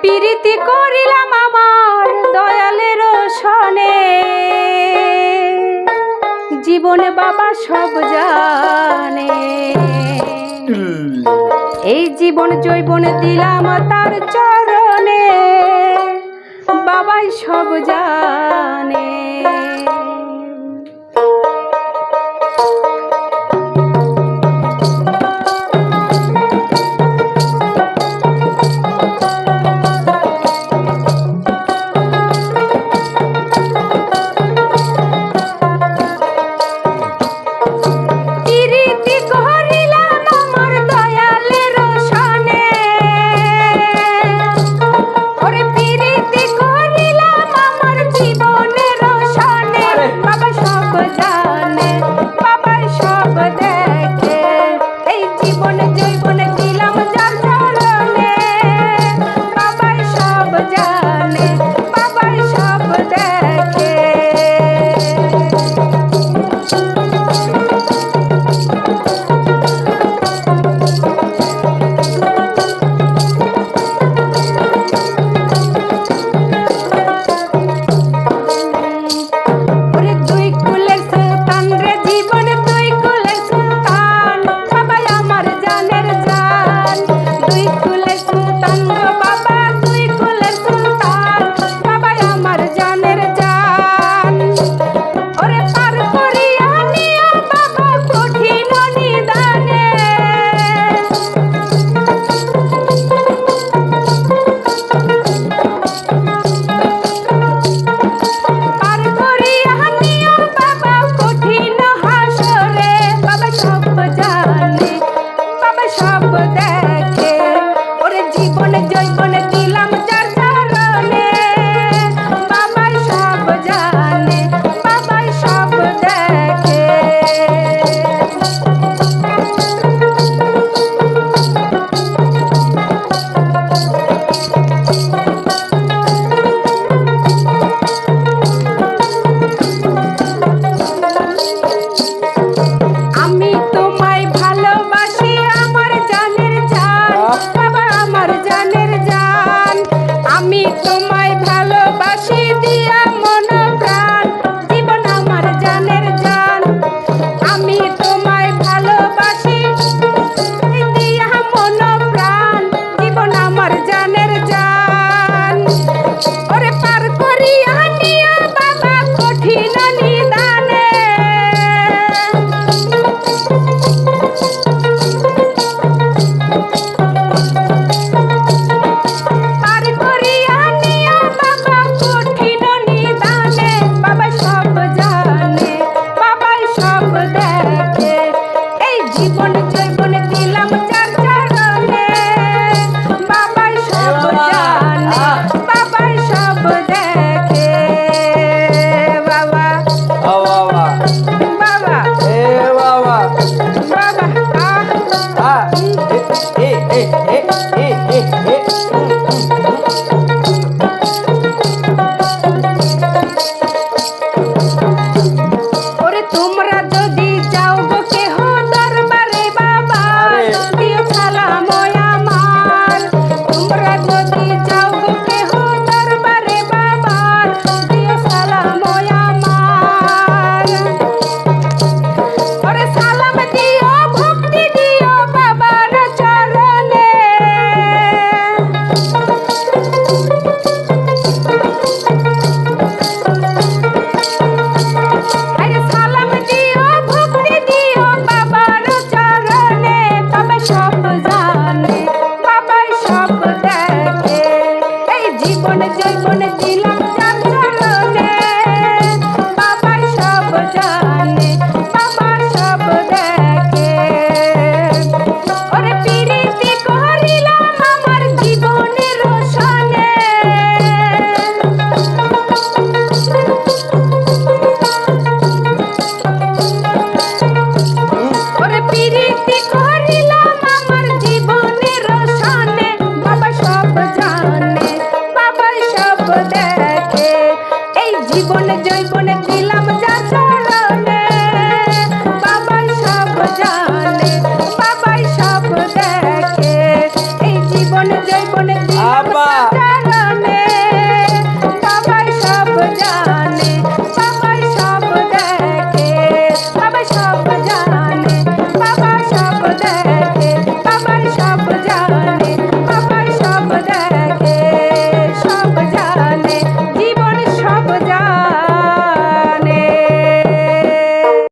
প্রীতি করিলাম আমার দয়ালের সনে জীবনে বাবা সব জানে। এই জীবন জৈবনে দিলাম তার চরণে। বাবাই সব জানে। তোমায় ভালোবাসি দিয়া মন আমার জানের আমি তোমায় ভালোবাসি দিয়া মন আমার জানের জান। ওরে পার কঠিন জীবন জীবন দিলাম